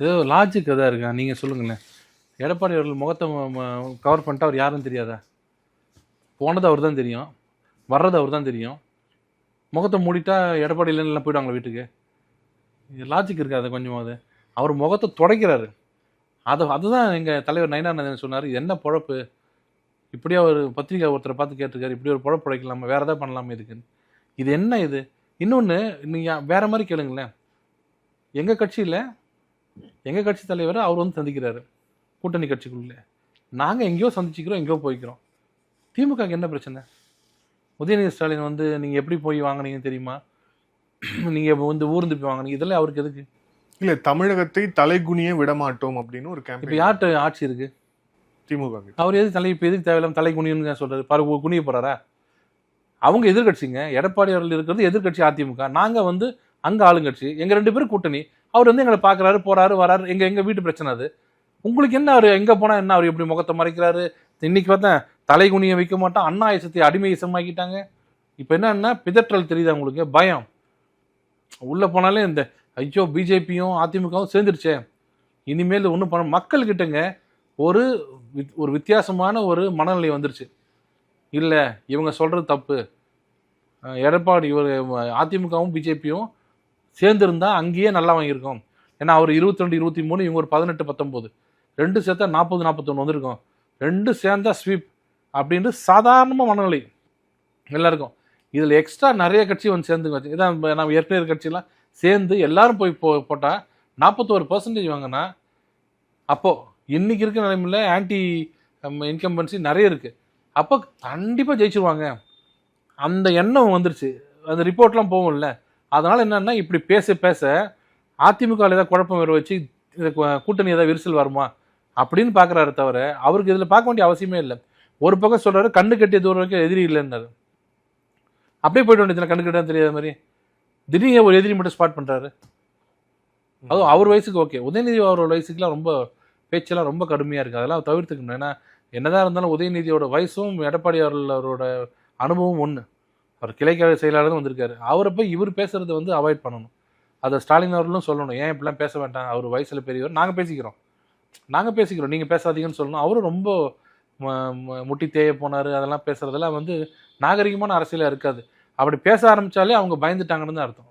ஏதோ லாஜிக் எதாவது இருக்கா? நீங்கள் சொல்லுங்களேன். எடப்பாடி அவர்கள் முகத்தை கவர் பண்ணிட்டு அவர் யாருன்னு தெரியாதா? போனது அவர் தான் தெரியும். வர்றது அவர் தான் தெரியும். முகத்தை மூடிட்டா எடப்பாடி இல்லைன்னு போயிடுவாங்களா வீட்டுக்கு? லாஜிக் இருக்காது கொஞ்சமாவது அவர் முகத்தை துடைக்கிறாரு. அதை அதுதான் எங்கள் தலைவர் நயனானந்தன் சொன்னார் இது என்ன பொழப்பு? இப்படியே ஒரு பத்திரிக்கை ஒருத்தரை பார்த்து கேட்டிருக்காரு. இப்படி ஒரு பொழப்பு உடைக்கலாமா வேறு எதாவது பண்ணலாமா இதுக்குன்னு. இது என்ன இது? இன்னொன்று நீங்கள் வேறு மாதிரி கேளுங்களேன். எங்கள் கட்சியில் எங்கள் கட்சி தலைவர் அவர் வந்து சந்திக்கிறாரு. கூட்டணி கட்சிக்குள்ளே. நாங்கள் எங்கேயோ சந்திச்சுக்கிறோம் எங்கேயோ போய்க்கிறோம். திமுகக்கு என்ன பிரச்சனை? உதயநிதி ஸ்டாலின் வந்து நீங்கள் எப்படி போய் வாங்குனீங்கன்னு தெரியுமா? நீங்கள் வந்து ஊர்ந்து போய் வாங்குனீங்க. இதெல்லாம் அவருக்கு எதுக்கு? இல்ல தமிழகத்தை தலைகுனிய விடமாட்டோம் அப்படின்னு ஒரு இப்போ கேம்பெயின் யார்கிட்ட ஆட்சி இருக்கு? திமுக. அவர் எது தலை இப்போ எதுக்கு தேவையில்லாம தலை குனியன்னு சொல்றாரு. பாரு குனிய போறாரா? அவங்க எதிர்க்கட்சிங்க. எடப்பாடி அவர்கள் இருக்கிறது எதிர்க்கட்சி அதிமுக. நாங்க வந்து அங்க ஆளுங்கட்சி எங்க ரெண்டு பேரும் கூட்டணி. அவர் வந்து எங்களை பார்க்குறாரு போறாரு வராரு. எங்க எங்க வீட்டு பிரச்சனை அது. உங்களுக்கு என்ன அவர் எங்க போனா என்ன அவர் எப்படி முகத்தை மறைக்கிறாரு? இன்னைக்கு பார்த்தேன் தலை குனிய வைக்க மாட்டோம் அண்ணா இசத்தை அடிமை இசமாக்கிட்டாங்க இப்போ என்னன்னா பிதற்றல் தெரியுதா உங்களுக்கு? பயம். உள்ள போனாலே இந்த ஐயோ பிஜேபியும் அதிமுகவும் சேர்ந்துருச்சே. இனிமேல் ஒன்றும் பண்ண மக்கள் கிட்டங்க ஒரு வித்- ஒரு வித்தியாசமான ஒரு மனநிலை வந்துருச்சு. இல்லை இவங்க சொல்கிறது தப்பு. எடப்பாடி இவர் அதிமுகவும் பிஜேபியும் சேர்ந்துருந்தா அங்கேயே நல்லா வாங்கியிருக்கோம். ஏன்னா அவர் இருபத்தி ரெண்டு இருபத்தி மூணு இவங்க ஒரு பதினெட்டு பத்தொம்போது ரெண்டு சேர்த்தா நாற்பது நாற்பத்தொன்று வந்திருக்கும். ரெண்டு சேர்ந்தா ஸ்வீப் அப்படின்ட்டு சாதாரணமாக மனநிலை எல்லாருக்கும். இதில் எக்ஸ்ட்ரா நிறைய கட்சி வந்து சேர்ந்து இதான் நம்ம ஏற்கனவே கட்சியெலாம் கட்சியெல்லாம் சேர்ந்து எல்லாரும் போய் போ போட்டால் நாற்பத்தோரு பர்சன்டேஜ் வாங்கினா அப்போது இன்றைக்கி இருக்கிற நிலைமையில் ஆன்டி இன்கம்பன்சி um, நிறைய இருக்குது அப்போ கண்டிப்பாக ஜெயிச்சிருவாங்க. அந்த எண்ணம் வந்துருச்சு. அந்த ரிப்போர்ட்லாம் போகும்ல. அதனால் என்னென்னா இப்படி பேச பேச அதிமுகவில் ஏதாவது குழப்பம் வர வச்சு இந்த கூட்டணி ஏதாவது விரிசல் வருமா? அப்படின்னு பார்க்குறாரு தவிர அவருக்கு இதில் பார்க்க வேண்டிய அவசியமே இல்லை. ஒரு பக்கம் சொல்கிறாரு கண்ணு கட்டிய தூரம் வரைக்கும் எதிரி இல்லைன்னாரு. அப்படியே போயிட்டு வேண்டியது கண்ணு கட்டாத தெரியாத மாதிரி. திடீர்னு ஒரு எதிரி மட்டும் ஸ்பாட் பண்ணுறாரு அதுவும் அவர் வயசுக்கு ஓகே. உதயநிதி அவரோட வயசுக்குலாம் ரொம்ப பேச்செல்லாம் ரொம்ப கடுமையாக இருக்குது அதெல்லாம் தவிர்த்துக்கணும். ஏன்னா என்னதான் இருந்தாலும் உதயநிதியோட வயசும் எடப்பாடி அவர்களோட அவரோட அனுபவம் ஒன்று அவர் கிளை செயலாளர் வந்திருக்காரு. அவரை போய் இவர் பேசுறத வந்து அவாய்ட் பண்ணணும். அதை ஸ்டாலின் அவர்களும் சொல்லணும். ஏன் இப்படிலாம் பேச வேண்டாம்? அவர் வயசில் பெரியவர். நாங்கள் பேசிக்கிறோம். நாங்கள் பேசிக்கிறோம். நீங்கள் பேசாதீங்கன்னு சொல்லணும். அவரும் ரொம்ப முட்டி தேய போனார். அதெல்லாம் பேசுறதெல்லாம் வந்து நாகரிகமான அரசியலாக இருக்காது. அப்படி பேச ஆரம்பிச்சாலே அவங்க பயந்துட்டாங்கன்னு தான் அர்த்தம்.